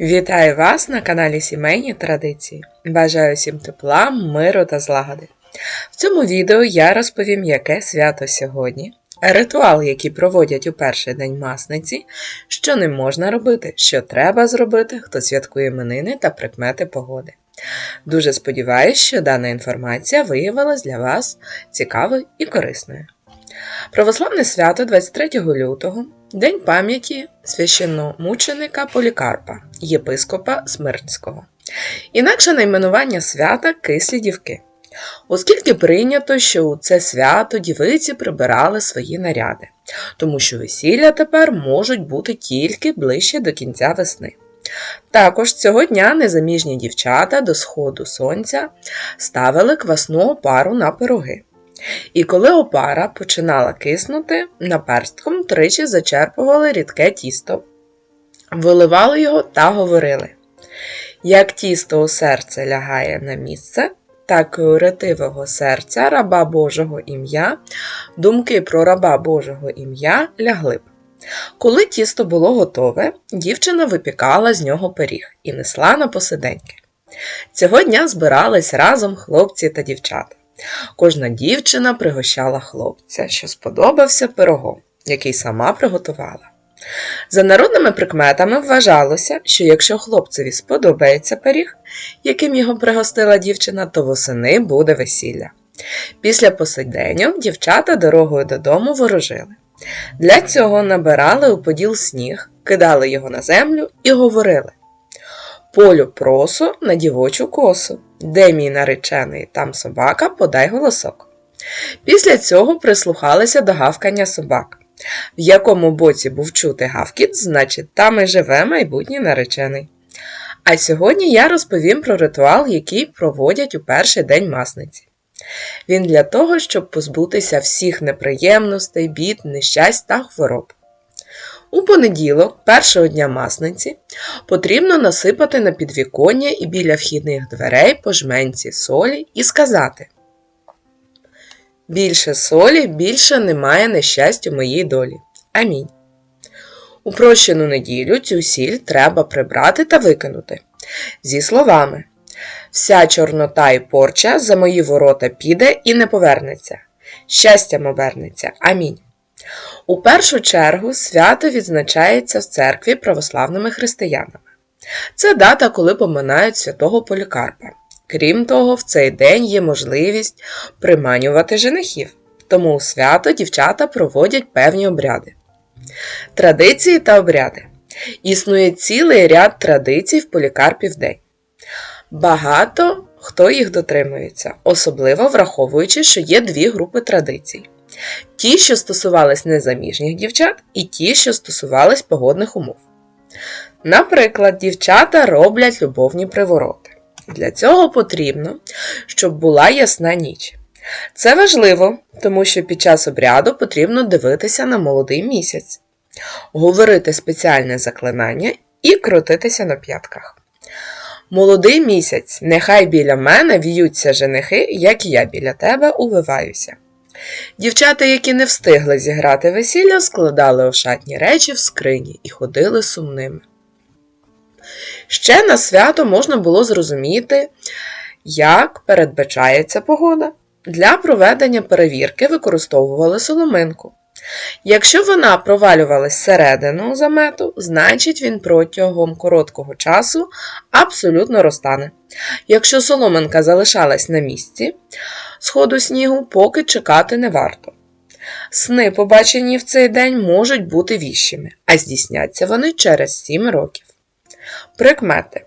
Вітаю вас на каналі Сімейні Традиції. Бажаю всім тепла, миру та злагоди. В цьому відео я розповім, яке свято сьогодні, ритуал, який проводять у перший день масниці, що не можна робити, що треба зробити, хто святкує іменини та прикмети погоди. Дуже сподіваюся, що дана інформація виявилась для вас цікавою і корисною. Православне свято 23 лютого День пам'яті священномученика Полікарпа, єпископа Смирнського. Інакше найменування свята кислі дівки. Оскільки прийнято, що у це свято дівиці прибирали свої наряди, тому що весілля тепер можуть бути тільки ближче до кінця весни. Також цього дня незаміжні дівчата до сходу сонця ставили квасну опару на пироги. І коли опара починала киснути, наперстком тричі зачерпували рідке тісто, виливали його та говорили: Як тісто у серце лягає на місце, так і у ретивого серця раба Божого ім'я, думки про раба Божого ім'я лягли б. Коли тісто було готове, дівчина випікала з нього пиріг і несла на посиденьки. Цього дня збирались разом хлопці та дівчата. Кожна дівчина пригощала хлопця, що сподобався пирогом, який сама приготувала. За народними прикметами вважалося, що якщо хлопцеві сподобається пиріг, яким його пригостила дівчина, то восени буде весілля. Після посиденьок дівчата дорогою додому ворожили. Для цього набирали у поділ сніг, кидали його на землю і говорили Полю просу на дівочу косу. Де мій наречений, там собака, подай голосок. Після цього прислухалися до гавкання собак. В якому боці був чути гавкіт, значить, там і живе майбутній наречений. А сьогодні я розповім про ритуал, який проводять у перший день масниці. Він для того, щоб позбутися всіх неприємностей, бід, нещасть та хвороб. У понеділок, першого дня масниці, потрібно насипати на підвіконня і біля вхідних дверей по жменці солі і сказати Більше солі, більше немає нещастя моїй долі. Амінь. У прощену неділю цю сіль треба прибрати та викинути. Зі словами Вся чорнота і порча за мої ворота піде і не повернеться. Щастям обернеться. Амінь. У першу чергу свято відзначається в церкві православними християнами. Це дата, коли поминають святого Полікарпа. Крім того, в цей день є можливість приманювати женихів, тому у свято дівчата проводять певні обряди. Традиції та обряди. Існує цілий ряд традицій в Полікарпів день. Багато хто їх дотримується, особливо враховуючи, що є дві групи традицій. Ті, що стосувались незаміжніх дівчат, і ті, що стосувались погодних умов. Наприклад, дівчата роблять любовні привороти. Для цього потрібно, щоб була ясна ніч. Це важливо, тому що під час обряду потрібно дивитися на молодий місяць, говорити спеціальне заклинання і крутитися на п'ятках. Молодий місяць, нехай біля мене в'ються женихи, як я біля тебе увиваюся. Дівчата, які не встигли зіграти весілля, складали ошатні речі в скрині і ходили сумними. Ще на свято можна було зрозуміти, як передбачається погода. Для проведення перевірки використовували соломинку. Якщо вона провалювалась всередину замету, значить він протягом короткого часу абсолютно розтане. Якщо соломинка залишалась на місці сходу снігу, поки чекати не варто. Сни, побачені в цей день, можуть бути віщими, а здійсняться вони через 7 років. Прикмети.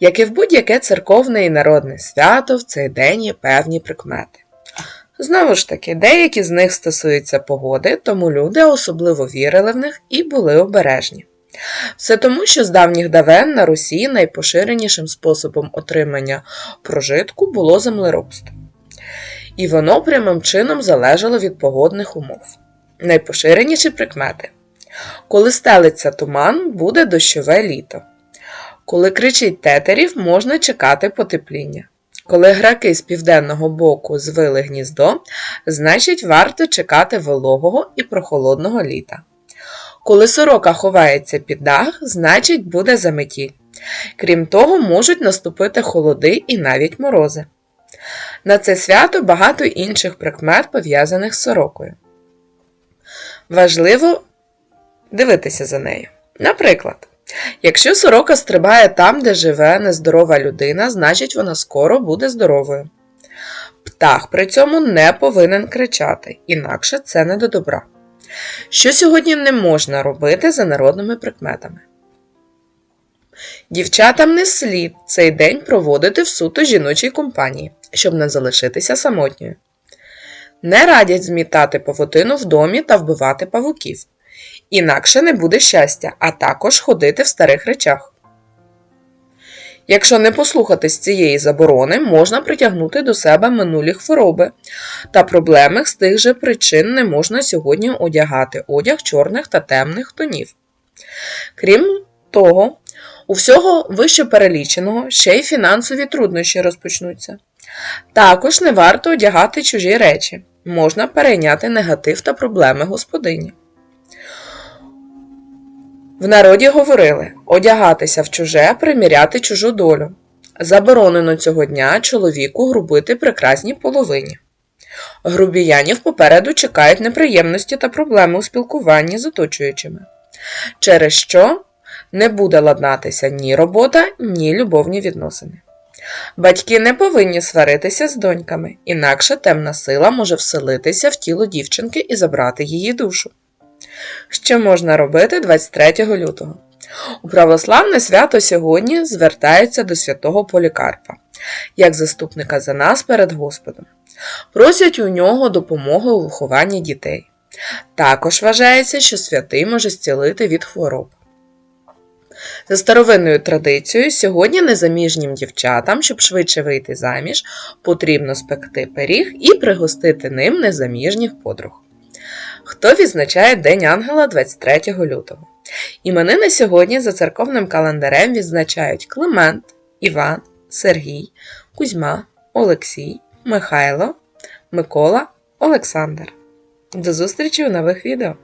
Як і в будь-яке церковне і народне свято, в цей день є певні прикмети. Знову ж таки, деякі з них стосуються погоди, тому люди особливо вірили в них і були обережні. Все тому, що з давніх давен на Русі найпоширенішим способом отримання прожитку було землеробство. І воно прямим чином залежало від погодних умов. Найпоширеніші прикмети. Коли стелиться туман, буде дощове літо. Коли кричить тетерів, можна чекати потепління. Коли граки з південного боку звили гніздо, значить варто чекати вологого і прохолодного літа. Коли сорока ховається під дах, значить буде заметіль. Крім того, можуть наступити холоди і навіть морози. На це свято багато інших прикмет пов'язаних з сорокою. Важливо дивитися за нею. Наприклад, якщо сорока стрибає там, де живе нездорова людина, значить вона скоро буде здоровою. Птах при цьому не повинен кричати, інакше це не до добра. Що сьогодні не можна робити за народними прикметами? Дівчатам не слід цей день проводити в суто жіночій компанії, щоб не залишитися самотньою. Не радять змітати павутину в домі та вбивати павуків. Інакше не буде щастя, а також ходити в старих речах. Якщо не послухатись цієї заборони, можна притягнути до себе минулі хвороби, та проблеми з тих же причин не можна сьогодні одягати одяг чорних та темних тонів. Крім того, у всього вище переліченого ще й фінансові труднощі розпочнуться. Також не варто одягати чужі речі, можна перейняти негатив та проблеми господині. В народі говорили одягатися в чуже, приміряти чужу долю. Заборонено цього дня чоловіку грубити прекрасній половині. Грубіянів попереду чекають неприємності та проблеми у спілкуванні з оточуючими, через що не буде ладнатися ні робота, ні любовні відносини. Батьки не повинні сваритися з доньками, інакше темна сила може вселитися в тіло дівчинки і забрати її душу. Що можна робити 23 лютого? У православне свято сьогодні звертаються до святого Полікарпа, як заступника за нас перед Господом. Просять у нього допомоги у вихованні дітей. Також вважається, що святий може зцілити від хвороб. За старовинною традицією, сьогодні незаміжнім дівчатам, щоб швидше вийти заміж, потрібно спекти пиріг і пригостити ним незаміжніх подруг. Хто відзначає День Ангела 23 лютого? Іменини сьогодні за церковним календарем відзначають Климент, Іван, Сергій, Кузьма, Олексій, Михайло, Микола, Олександр. До зустрічі у нових відео!